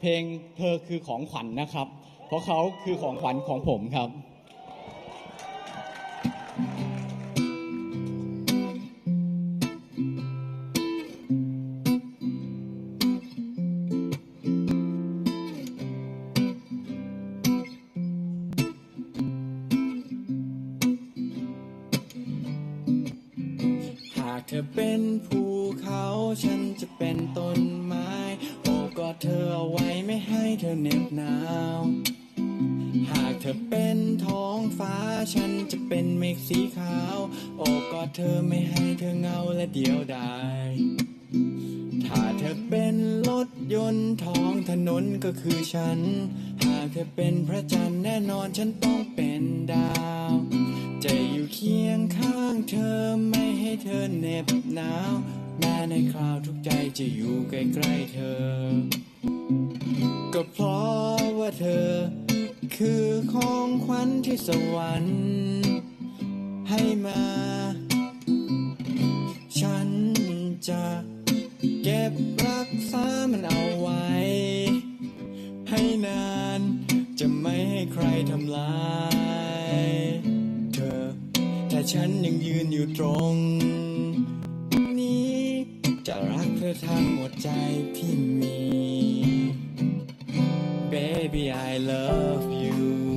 เพลงเธอคือของขวัญนะครับ เพราะเขาคือของขวัญของผมครับ หากเธอเป็นภูเขาฉันจะเป็นต้น เธอเหน็บหนาว หากเธอเป็นท้องฟ้าฉันจะเป็นเมฆสีขาว โอบกอดเธอไม่ให้เธอเงาและเดียวดายถ้าเธอเป็นรถยนต์ท้องถนนก็คือฉัน หากเธอเป็นพระจันทร์แน่นอนฉันต้องเป็นดาว จะอยู่เคียงข้างเธอไม่ให้เธอเหน็บหนาว แม้ในคราวทุกใจจะอยู่ใกล้ๆเธอ ของขวัญที่สวรรค์ให้มา ฉันจะเก็บรักษามันเอาไว้ ให้นานจะไม่ให้ใครทำลาย เธอ แต่ฉันยังยืนอยู่ตรง นี้จะรักเธอทั้งหมดใจที่มี Baby I love you